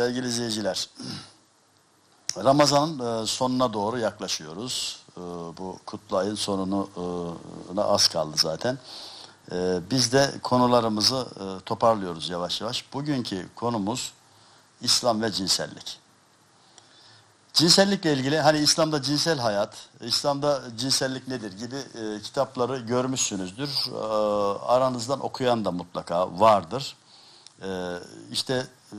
Sevgili izleyiciler. Ramazan'ın e, sonuna doğru yaklaşıyoruz. E, Bu kutlu ayın sonuna az kaldı zaten. E, Biz de konularımızı e, toparlıyoruz yavaş yavaş. Bugünkü konumuz İslam ve cinsellik. Cinsellikle ilgili hani İslam'da cinsel hayat, İslam'da cinsellik nedir gibi e, kitapları görmüşsünüzdür. E, aranızdan okuyan da mutlaka vardır. E, işte e,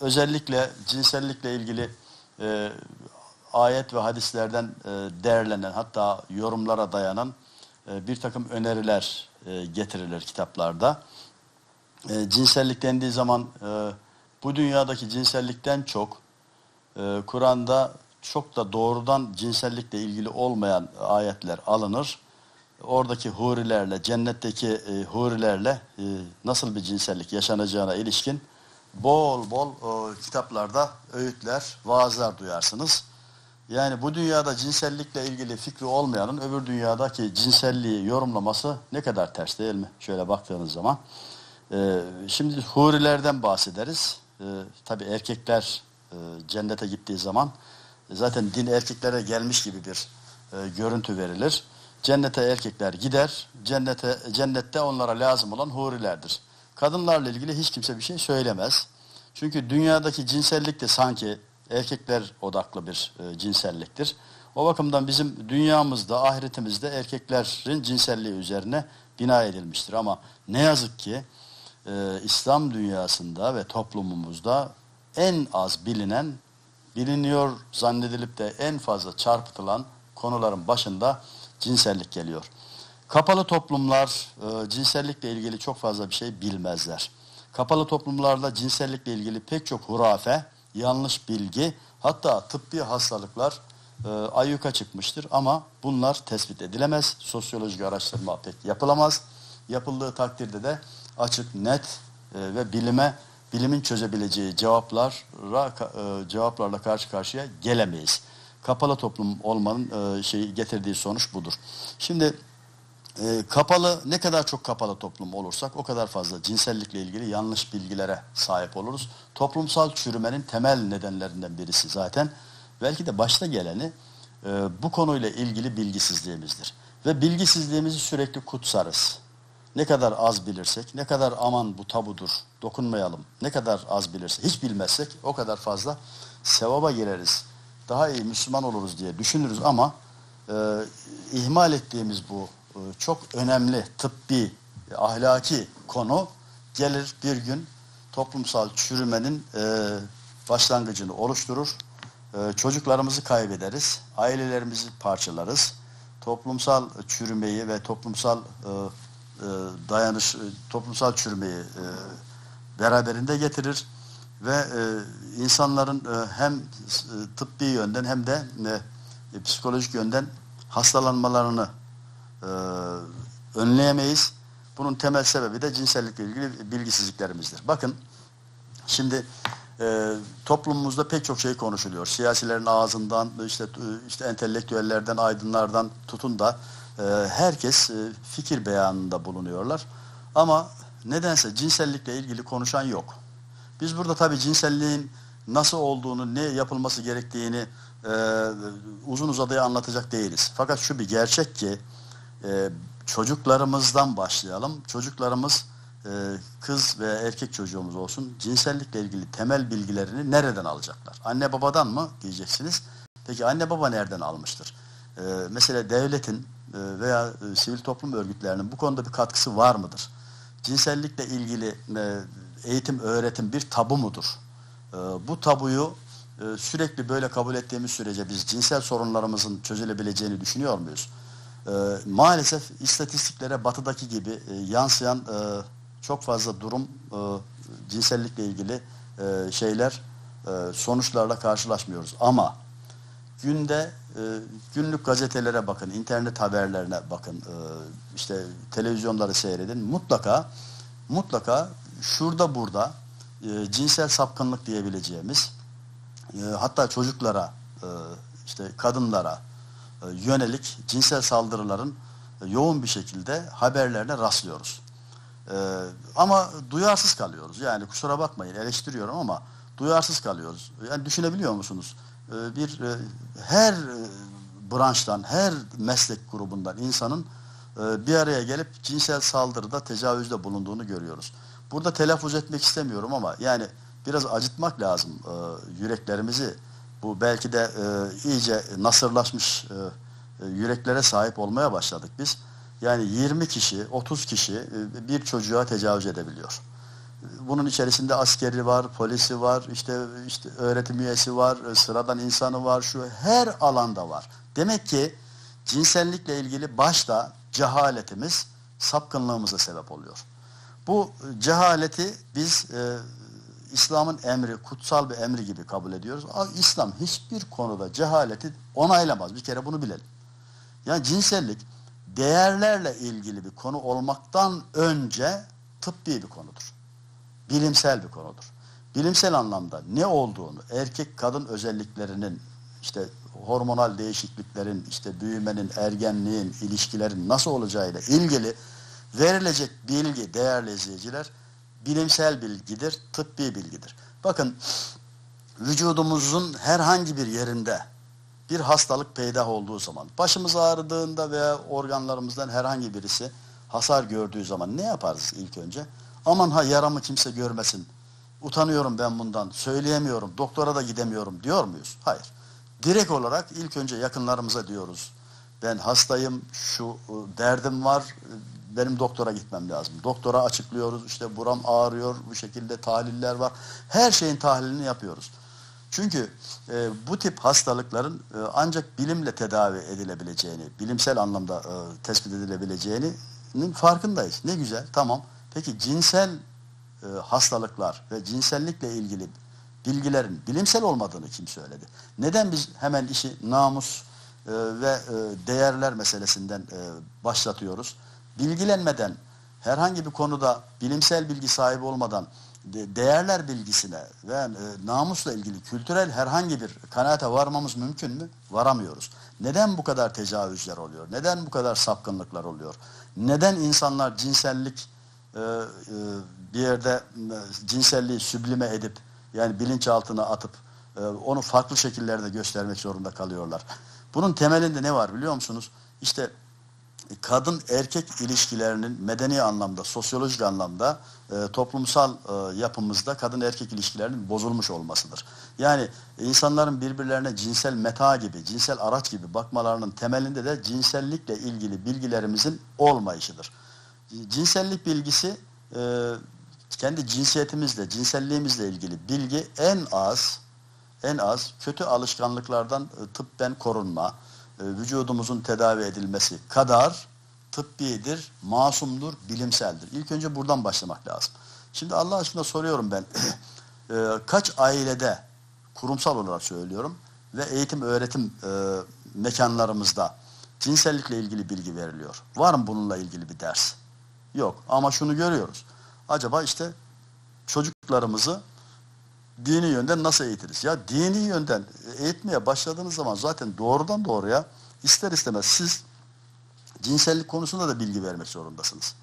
özellikle cinsellikle ilgili e, ayet ve hadislerden e, değerlenen hatta yorumlara dayanan e, bir takım öneriler e, getirilir kitaplarda. E, cinsellik dendiği zaman e, bu dünyadaki cinsellikten çok ee, Kur'an'da çok da doğrudan cinsellikle ilgili olmayan ayetler alınır. Oradaki hurilerle, cennetteki e, hurilerle e, nasıl bir cinsellik yaşanacağına ilişkin bol bol e, kitaplarda öğütler, vaazlar duyarsınız. Yani bu dünyada cinsellikle ilgili fikri olmayanın öbür dünyadaki cinselliği yorumlaması ne kadar ters değil mi? Şöyle baktığınız zaman. Ee, şimdi hurilerden bahsederiz. Ee, tabii erkekler e, cennete gittiği zaman e, zaten din erkeklere gelmiş gibi bir e, görüntü verilir. Cennete erkekler gider. Cennete cennette onlara lazım olan hurilerdir. Kadınlarla ilgili hiç kimse bir şey söylemez. Çünkü dünyadaki cinsellik de sanki erkekler odaklı bir e, cinselliktir. O bakımdan bizim dünyamızda, ahiretimizde erkeklerin cinselliği üzerine bina edilmiştir. Ama ne yazık ki e, İslam dünyasında ve toplumumuzda en az bilinen, biliniyor zannedilip de en fazla çarpıtılan konuların başında cinsellik geliyor. Kapalı toplumlar e, cinsellikle ilgili çok fazla bir şey bilmezler. Kapalı toplumlarda cinsellikle ilgili pek çok hurafe, yanlış bilgi, hatta tıbbi hastalıklar e, ayyuka çıkmıştır ama bunlar tespit edilemez. Sosyolojik araştırma pek yapılamaz. Yapıldığı takdirde de açık, net e, ve bilime bilimin çözebileceği cevaplara e, cevaplarla karşı karşıya gelemeyiz. Kapalı toplum olmanın e, şeyi getirdiği sonuç budur. Şimdi e, kapalı ne kadar çok kapalı toplum olursak o kadar fazla cinsellikle ilgili yanlış bilgilere sahip oluruz. Toplumsal çürümenin temel nedenlerinden birisi zaten belki de başta geleni e, bu konuyla ilgili bilgisizliğimizdir. Ve bilgisizliğimizi sürekli kutsarız. Ne kadar az bilirsek, ne kadar aman bu tabudur, dokunmayalım, ne kadar az bilirsek, hiç bilmezsek o kadar fazla sevaba gireriz. Daha iyi Müslüman oluruz diye düşünürüz ama e, ihmal ettiğimiz bu çok önemli tıbbi, e, ahlaki konu gelir bir gün toplumsal çürümenin e, başlangıcını oluşturur. E, çocuklarımızı kaybederiz, ailelerimizi parçalarız. Toplumsal çürümeyi ve toplumsal dayanış, toplumsal çürümeyi beraberinde getirir ve insanların hem tıbbi yönden hem de psikolojik yönden hastalanmalarını e, önleyemeyiz. Bunun temel sebebi de cinsellikle ilgili bilgisizliklerimizdir. Bakın şimdi e, toplumumuzda pek çok şey konuşuluyor. Siyasilerin ağzından, işte işte entelektüellerden, aydınlardan tutun da e, herkes e, fikir beyanında bulunuyorlar. Ama nedense cinsellikle ilgili konuşan yok. Biz burada tabii cinselliğin nasıl olduğunu, ne yapılması gerektiğini e, uzun uzadıya anlatacak değiliz. Fakat şu bir gerçek ki e, çocuklarımızdan başlayalım. Çocuklarımız e, kız ve erkek çocuğumuz olsun cinsellikle ilgili temel bilgilerini nereden alacaklar? Anne babadan mı diyeceksiniz. Peki anne baba nereden almıştır? E, mesela devletin e, veya e, sivil toplum örgütlerinin bu konuda bir katkısı var mıdır? Cinsellikle ilgili eğitim, öğretim bir tabu mudur? E, bu tabuyu sürekli böyle kabul ettiğimiz sürece biz cinsel sorunlarımızın çözülebileceğini düşünüyor muyuz? E, maalesef istatistiklere batıdaki gibi e, yansıyan e, çok fazla durum e, cinsellikle ilgili e, şeyler e, sonuçlarla karşılaşmıyoruz. Ama günde e, günlük gazetelere bakın, internet haberlerine bakın, e, işte televizyonları seyredin. Mutlaka mutlaka şurada burada e, cinsel sapkınlık diyebileceğimiz e, hatta çocuklara e, işte kadınlara yönelik cinsel saldırıların e, yoğun bir şekilde haberlerine rastlıyoruz. E, ama duyarsız kalıyoruz. Yani kusura bakmayın eleştiriyorum ama duyarsız kalıyoruz. Yani düşünebiliyor musunuz? E, bir e, her e, branştan, her meslek grubundan insanın e, bir araya gelip cinsel saldırıda, tecavüzde bulunduğunu görüyoruz. Burada telaffuz etmek istemiyorum ama yani biraz acıtmak lazım e, yüreklerimizi. Bu belki de e, iyice nasırlaşmış e, e, yüreklere sahip olmaya başladık biz. Yani 20 kişi, 30 kişi e, bir çocuğa tecavüz edebiliyor. Bunun içerisinde askeri var, polisi var, işte işte öğretim üyesi var, e, sıradan insanı var, şu her alanda var. Demek ki cinsellikle ilgili başta cehaletimiz sapkınlığımıza sebep oluyor. Bu cehaleti biz e, İslam'ın emri, kutsal bir emri gibi kabul ediyoruz. İslam hiçbir konuda cehaleti onaylamaz. Bir kere bunu bilelim. Yani cinsellik değerlerle ilgili bir konu olmaktan önce tıbbi bir konudur. Bilimsel bir konudur. Bilimsel anlamda ne olduğunu, erkek kadın özelliklerinin, işte hormonal değişikliklerin, işte büyümenin, ergenliğin, ilişkilerin nasıl olacağıyla ilgili verilecek bilgi değerli izleyiciler bilimsel bilgidir, tıbbi bilgidir. Bakın vücudumuzun herhangi bir yerinde bir hastalık peydah olduğu zaman, başımız ağrıdığında veya organlarımızdan herhangi birisi hasar gördüğü zaman ne yaparız ilk önce? Aman ha yaramı kimse görmesin, utanıyorum ben bundan, söyleyemiyorum, doktora da gidemiyorum diyor muyuz? Hayır. Direkt olarak ilk önce yakınlarımıza diyoruz. Ben hastayım, şu ıı, derdim var, benim doktora gitmem lazım. Doktora açıklıyoruz, işte buram ağrıyor, bu şekilde tahliller var. Her şeyin tahlilini yapıyoruz. Çünkü e, bu tip hastalıkların e, ancak bilimle tedavi edilebileceğini, bilimsel anlamda e, tespit edilebileceğinin farkındayız. Ne güzel, tamam. Peki cinsel e, hastalıklar ve cinsellikle ilgili bilgilerin bilimsel olmadığını kim söyledi? Neden biz hemen işi namus e, ve e, değerler meselesinden e, başlatıyoruz? Bilgilenmeden, herhangi bir konuda bilimsel bilgi sahibi olmadan değerler bilgisine ve e, namusla ilgili kültürel herhangi bir kanaate varmamız mümkün mü? Varamıyoruz. Neden bu kadar tecavüzler oluyor? Neden bu kadar sapkınlıklar oluyor? Neden insanlar cinsellik e, e, bir yerde e, cinselliği süblime edip yani bilinçaltına atıp onu farklı şekillerde göstermek zorunda kalıyorlar? Bunun temelinde ne var biliyor musunuz? İşte kadın erkek ilişkilerinin medeni anlamda, sosyolojik anlamda e, toplumsal e, yapımızda kadın erkek ilişkilerinin bozulmuş olmasıdır. Yani insanların birbirlerine cinsel meta gibi, cinsel araç gibi bakmalarının temelinde de cinsellikle ilgili bilgilerimizin olmayışıdır. Cinsellik bilgisi e, kendi cinsiyetimizle, cinselliğimizle ilgili bilgi en az en az kötü alışkanlıklardan e, tıbben korunma, e, vücudumuzun tedavi edilmesi kadar tıbbidir, masumdur, bilimseldir. İlk önce buradan başlamak lazım. Şimdi Allah aşkına soruyorum ben, e, kaç ailede, kurumsal olarak söylüyorum ve eğitim öğretim e, mekanlarımızda cinsellikle ilgili bilgi veriliyor. Var mı bununla ilgili bir ders? Yok ama şunu görüyoruz. Acaba işte çocuklarımızı dini yönden nasıl eğitiriz? Ya dini yönden eğitmeye başladığınız zaman zaten doğrudan doğruya ister istemez siz cinsellik konusunda da bilgi vermek zorundasınız.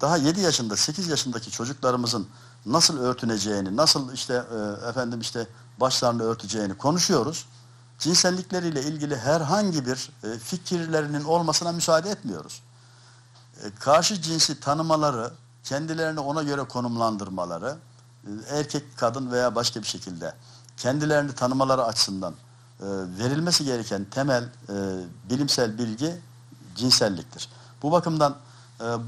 Daha 7 yaşında 8 yaşındaki çocuklarımızın nasıl örtüneceğini, nasıl işte e, efendim işte başlarını örteceğini konuşuyoruz. Cinsellikleriyle ilgili herhangi bir e, fikirlerinin olmasına müsaade etmiyoruz. E, karşı cinsi tanımaları, kendilerini ona göre konumlandırmaları, erkek, kadın veya başka bir şekilde kendilerini tanımaları açısından e, verilmesi gereken temel e, bilimsel bilgi cinselliktir. Bu bakımdan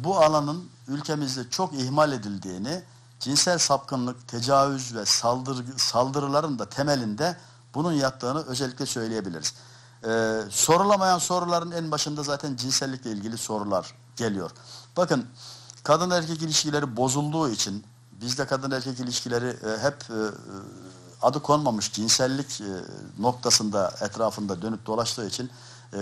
bu alanın ülkemizde çok ihmal edildiğini, cinsel sapkınlık, tecavüz ve saldırı, saldırıların da temelinde bunun yattığını özellikle söyleyebiliriz. Ee, sorulamayan soruların en başında zaten cinsellikle ilgili sorular geliyor. Bakın kadın erkek ilişkileri bozulduğu için bizde kadın erkek ilişkileri e, hep e, e, adı konmamış cinsellik noktasında etrafında dönüp dolaştığı için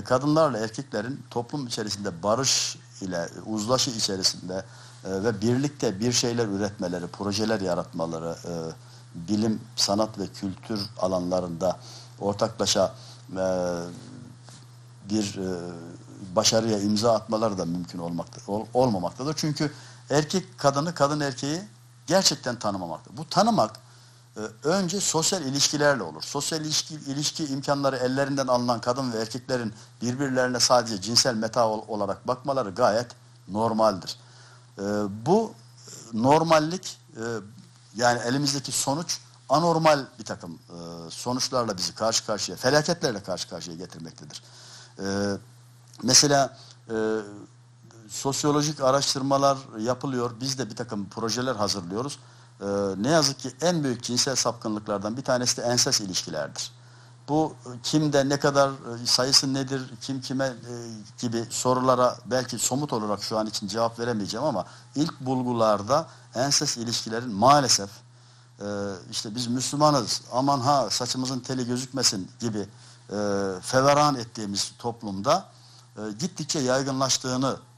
kadınlarla erkeklerin toplum içerisinde barış ile uzlaşı içerisinde ve birlikte bir şeyler üretmeleri, projeler yaratmaları, bilim, sanat ve kültür alanlarında ortaklaşa bir başarıya imza atmaları da mümkün olmakta, olmamaktadır. Çünkü erkek kadını, kadın erkeği gerçekten tanımamakta. Bu tanımak e, önce sosyal ilişkilerle olur. Sosyal ilişki, ilişki imkanları ellerinden alınan kadın ve erkeklerin birbirlerine sadece cinsel meta ol- olarak bakmaları gayet normaldir. E, bu normallik e, yani elimizdeki sonuç anormal bir takım sonuçlarla bizi karşı karşıya, felaketlerle karşı karşıya getirmektedir. Mesela e, sosyolojik araştırmalar yapılıyor. Biz de bir takım projeler hazırlıyoruz. Ee, ne yazık ki en büyük cinsel sapkınlıklardan bir tanesi de ensest ilişkilerdir. Bu e, kimde ne kadar e, sayısı nedir, kim kime e, gibi sorulara belki somut olarak şu an için cevap veremeyeceğim ama ilk bulgularda ensest ilişkilerin maalesef e, işte biz Müslümanız aman ha saçımızın teli gözükmesin gibi e, feveran ettiğimiz toplumda e, gittikçe yaygınlaştığını e,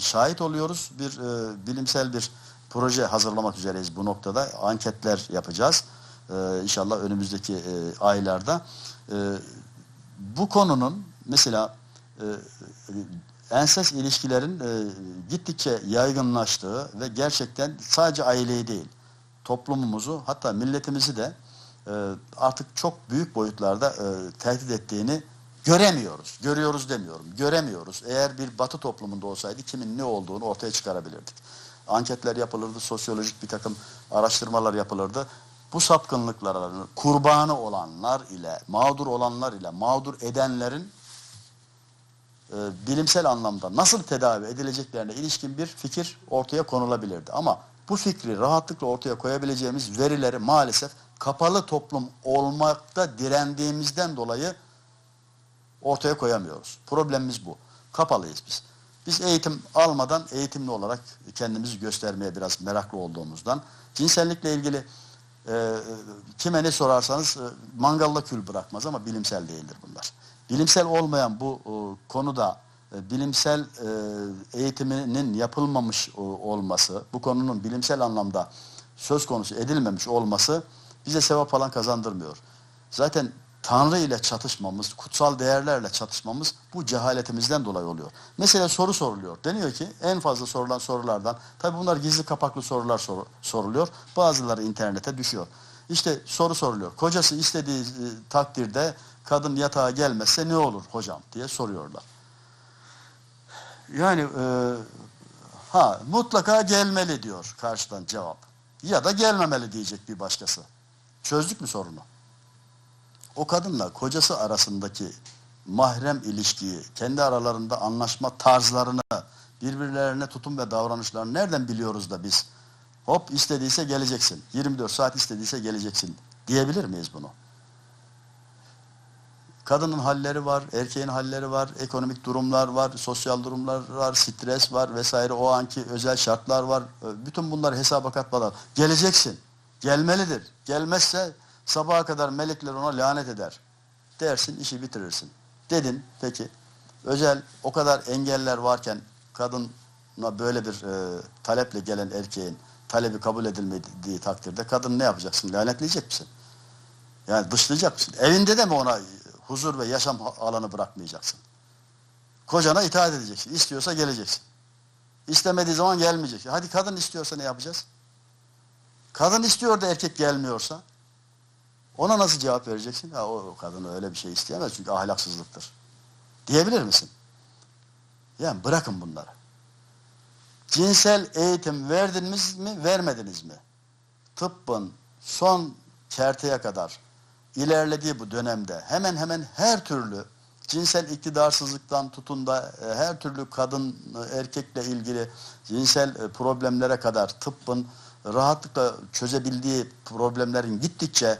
şahit oluyoruz. Bir e, bilimsel bir proje hazırlamak üzereyiz bu noktada. Anketler yapacağız. E, inşallah önümüzdeki e, aylarda. E, bu konunun mesela e, ensest ilişkilerin e, gittikçe yaygınlaştığı ve gerçekten sadece aileyi değil toplumumuzu hatta milletimizi de e, artık çok büyük boyutlarda e, tehdit ettiğini göremiyoruz. Görüyoruz demiyorum. Göremiyoruz. Eğer bir batı toplumunda olsaydı kimin ne olduğunu ortaya çıkarabilirdik. Anketler yapılırdı, sosyolojik bir takım araştırmalar yapılırdı. Bu sapkınlıkların kurbanı olanlar ile, mağdur olanlar ile mağdur edenlerin e, bilimsel anlamda nasıl tedavi edileceklerine ilişkin bir fikir ortaya konulabilirdi. Ama bu fikri rahatlıkla ortaya koyabileceğimiz verileri maalesef kapalı toplum olmakta direndiğimizden dolayı ortaya koyamıyoruz. Problemimiz bu. Kapalıyız biz. Biz eğitim almadan eğitimli olarak kendimizi göstermeye biraz meraklı olduğumuzdan cinsellikle ilgili e, kime ne sorarsanız e, mangalla kül bırakmaz ama bilimsel değildir bunlar. Bilimsel olmayan bu e, konuda e, bilimsel e, eğitiminin yapılmamış e, olması, bu konunun bilimsel anlamda söz konusu edilmemiş olması bize sevap falan kazandırmıyor. Zaten Tanrı ile çatışmamız, kutsal değerlerle çatışmamız bu cehaletimizden dolayı oluyor. Mesela soru soruluyor. Deniyor ki en fazla sorulan sorulardan, tabi bunlar gizli kapaklı sorular sor, soruluyor. Bazıları internete düşüyor. İşte soru soruluyor. Kocası istediği e, takdirde kadın yatağa gelmezse ne olur hocam diye soruyorlar. Yani e, ha mutlaka gelmeli diyor karşıdan cevap. Ya da gelmemeli diyecek bir başkası. Çözdük mü sorunu? O kadınla kocası arasındaki mahrem ilişkiyi, kendi aralarında anlaşma tarzlarını, birbirlerine tutum ve davranışlarını nereden biliyoruz da biz hop istediyse geleceksin, 24 saat istediyse geleceksin diyebilir miyiz bunu? Kadının halleri var, erkeğin halleri var, ekonomik durumlar var, sosyal durumlar var, stres var vesaire o anki özel şartlar var. Bütün bunları hesaba katmadan geleceksin, gelmelidir. Gelmezse sabaha kadar melekler ona lanet eder. Dersin işi bitirirsin. Dedin peki özel o kadar engeller varken kadına böyle bir e, taleple gelen erkeğin talebi kabul edilmediği takdirde kadın ne yapacaksın? Lanetleyecek misin? Yani dışlayacak mısın? Evinde de mi ona huzur ve yaşam alanı bırakmayacaksın? Kocana itaat edeceksin. İstiyorsa geleceksin. İstemediği zaman gelmeyeceksin. Hadi kadın istiyorsa ne yapacağız? Kadın istiyor da erkek gelmiyorsa ona nasıl cevap vereceksin? Ya o kadın öyle bir şey isteyemez çünkü ahlaksızlıktır. Diyebilir misin? Yani bırakın bunları. Cinsel eğitim verdiniz mi, vermediniz mi? Tıbbın son kerteye kadar ilerlediği bu dönemde hemen hemen her türlü cinsel iktidarsızlıktan tutun da e, her türlü kadın e, erkekle ilgili cinsel e, problemlere kadar tıbbın rahatlıkla çözebildiği problemlerin gittikçe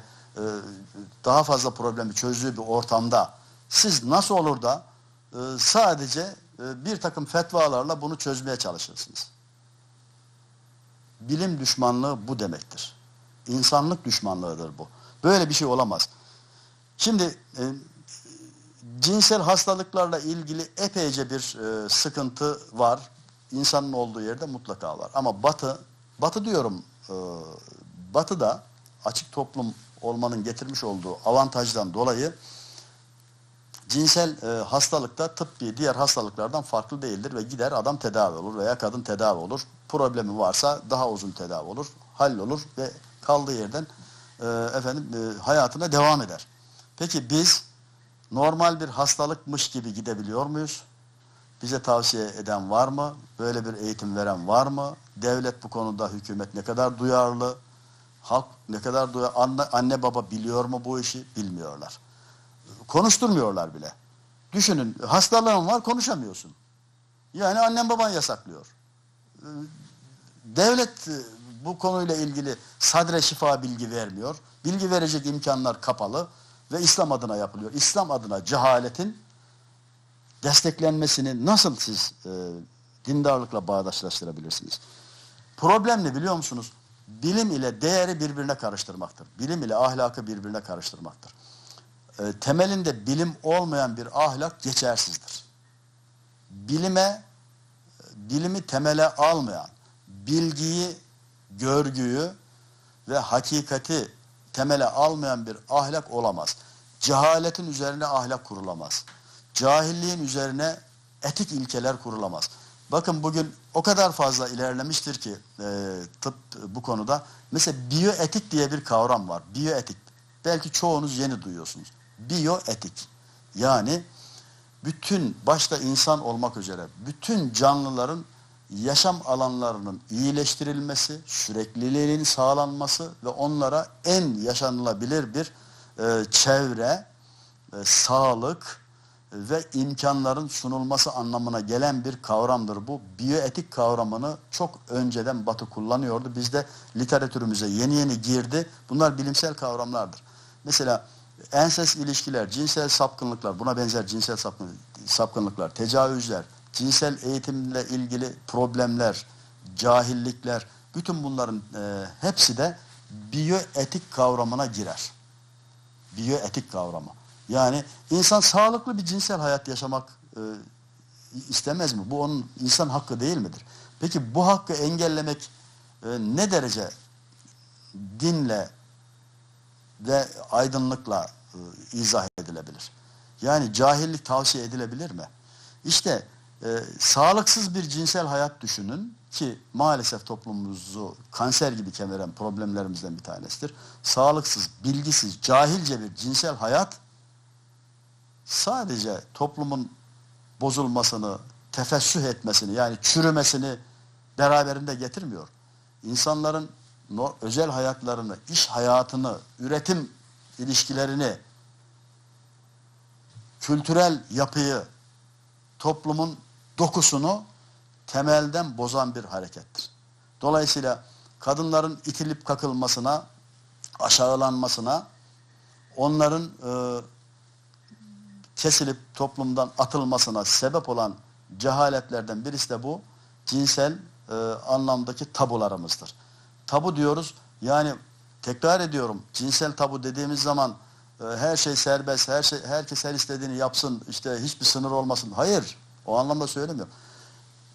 daha fazla problemi çözdüğü bir ortamda siz nasıl olur da sadece bir takım fetvalarla bunu çözmeye çalışırsınız. Bilim düşmanlığı bu demektir. İnsanlık düşmanlığıdır bu. Böyle bir şey olamaz. Şimdi e, cinsel hastalıklarla ilgili epeyce bir e, sıkıntı var. İnsanın olduğu yerde mutlaka var. Ama batı, batı diyorum, e, batıda açık toplum olmanın getirmiş olduğu avantajdan dolayı cinsel e, hastalıkta tıbbi diğer hastalıklardan farklı değildir ve gider adam tedavi olur veya kadın tedavi olur. Problemi varsa daha uzun tedavi olur, hallolur ve kaldığı yerden e, efendim e, hayatına devam eder. Peki biz normal bir hastalıkmış gibi gidebiliyor muyuz? Bize tavsiye eden var mı? Böyle bir eğitim veren var mı? Devlet bu konuda hükümet ne kadar duyarlı? Halk ne kadar duyarlı? Anne, anne baba biliyor mu bu işi? Bilmiyorlar. Konuşturmuyorlar bile. Düşünün hastalığın var konuşamıyorsun. Yani annen baban yasaklıyor. Devlet e, bu konuyla ilgili sadre şifa bilgi vermiyor. Bilgi verecek imkanlar kapalı ve İslam adına yapılıyor. İslam adına cehaletin desteklenmesini nasıl siz e, dindarlıkla bağdaşlaştırabilirsiniz? Problem ne biliyor musunuz? Bilim ile değeri birbirine karıştırmaktır. Bilim ile ahlakı birbirine karıştırmaktır. E, temelinde bilim olmayan bir ahlak geçersizdir. Bilime, bilimi temele almayan, bilgiyi, görgüyü ve hakikati temele almayan bir ahlak olamaz. Cehaletin üzerine ahlak kurulamaz. Cahilliğin üzerine etik ilkeler kurulamaz. Bakın bugün o kadar fazla ilerlemiştir ki e, tıp bu konuda. Mesela biyoetik diye bir kavram var. Biyoetik. Belki çoğunuz yeni duyuyorsunuz. Biyoetik. Yani bütün başta insan olmak üzere bütün canlıların yaşam alanlarının iyileştirilmesi, sürekliliğinin sağlanması ve onlara en yaşanılabilir bir e, çevre, e, sağlık ve imkanların sunulması anlamına gelen bir kavramdır bu. Biyoetik kavramını çok önceden Batı kullanıyordu. Bizde literatürümüze yeni yeni girdi. Bunlar bilimsel kavramlardır. Mesela enses ilişkiler, cinsel sapkınlıklar, buna benzer cinsel sapkınlıklar, tecavüzler, cinsel eğitimle ilgili problemler, cahillikler, bütün bunların e, hepsi de biyoetik kavramına girer. Biyoetik kavramı. Yani insan sağlıklı bir cinsel hayat yaşamak e, istemez mi? Bu onun insan hakkı değil midir? Peki bu hakkı engellemek e, ne derece dinle ve aydınlıkla e, izah edilebilir? Yani cahillik tavsiye edilebilir mi? İşte e, sağlıksız bir cinsel hayat düşünün ki maalesef toplumumuzu kanser gibi kemeren problemlerimizden bir tanesidir. Sağlıksız, bilgisiz, cahilce bir cinsel hayat sadece toplumun bozulmasını, tefessüh etmesini yani çürümesini beraberinde getirmiyor. İnsanların özel hayatlarını, iş hayatını, üretim ilişkilerini, kültürel yapıyı, toplumun dokusunu temelden bozan bir harekettir. Dolayısıyla kadınların itilip kakılmasına, aşağılanmasına, onların e, kesilip toplumdan atılmasına sebep olan cehaletlerden birisi de bu cinsel e, anlamdaki tabularımızdır. Tabu diyoruz yani tekrar ediyorum cinsel tabu dediğimiz zaman e, her şey serbest, her şey herkes her istediğini yapsın, işte hiçbir sınır olmasın. Hayır. O anlamda söylemiyorum.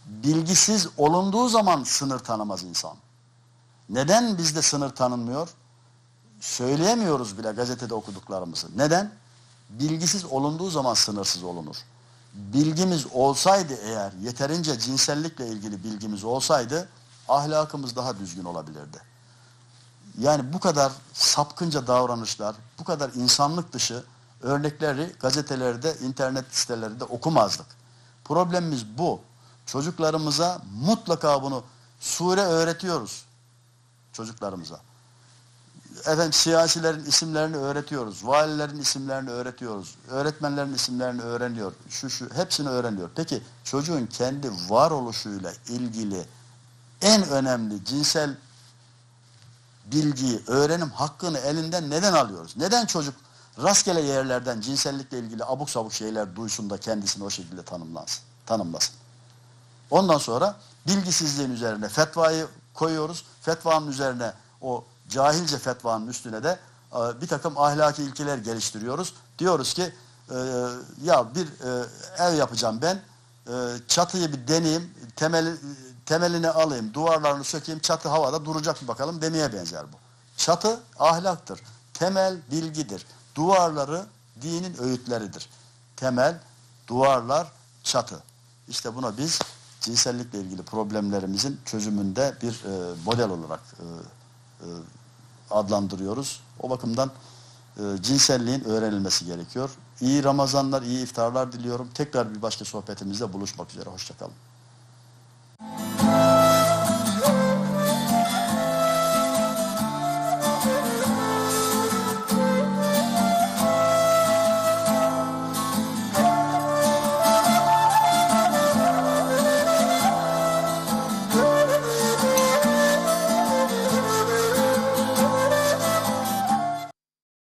Bilgisiz olunduğu zaman sınır tanımaz insan. Neden bizde sınır tanınmıyor? Söyleyemiyoruz bile gazetede okuduklarımızı. Neden? Bilgisiz olunduğu zaman sınırsız olunur. Bilgimiz olsaydı eğer, yeterince cinsellikle ilgili bilgimiz olsaydı, ahlakımız daha düzgün olabilirdi. Yani bu kadar sapkınca davranışlar, bu kadar insanlık dışı örnekleri gazetelerde, internet sitelerinde okumazdık. Problemimiz bu. Çocuklarımıza mutlaka bunu sure öğretiyoruz çocuklarımıza. Efendim siyasilerin isimlerini öğretiyoruz. Valilerin isimlerini öğretiyoruz. Öğretmenlerin isimlerini öğreniyor. Şu şu hepsini öğreniyor. Peki çocuğun kendi varoluşuyla ilgili en önemli cinsel bilgiyi, öğrenim hakkını elinden neden alıyoruz? Neden çocuk rastgele yerlerden cinsellikle ilgili abuk sabuk şeyler duysun da kendisini o şekilde tanımlansın, tanımlasın? Ondan sonra bilgisizliğin üzerine fetvayı koyuyoruz. Fetvanın üzerine o cahilce fetvanın üstüne de e, bir takım ahlaki ilkeler geliştiriyoruz. Diyoruz ki e, ya bir e, ev yapacağım ben. Çatıyı bir deneyeyim. Temeli, temelini alayım. Duvarlarını sökeyim. Çatı havada duracak mı bakalım demeye benzer bu. Çatı ahlaktır. Temel bilgidir. Duvarları dinin öğütleridir. Temel, duvarlar, çatı. İşte buna biz cinsellikle ilgili problemlerimizin çözümünde bir model olarak e, adlandırıyoruz. O bakımdan e, cinselliğin öğrenilmesi gerekiyor. İyi Ramazanlar, iyi iftarlar diliyorum. Tekrar bir başka sohbetimizde buluşmak üzere. Hoşçakalın.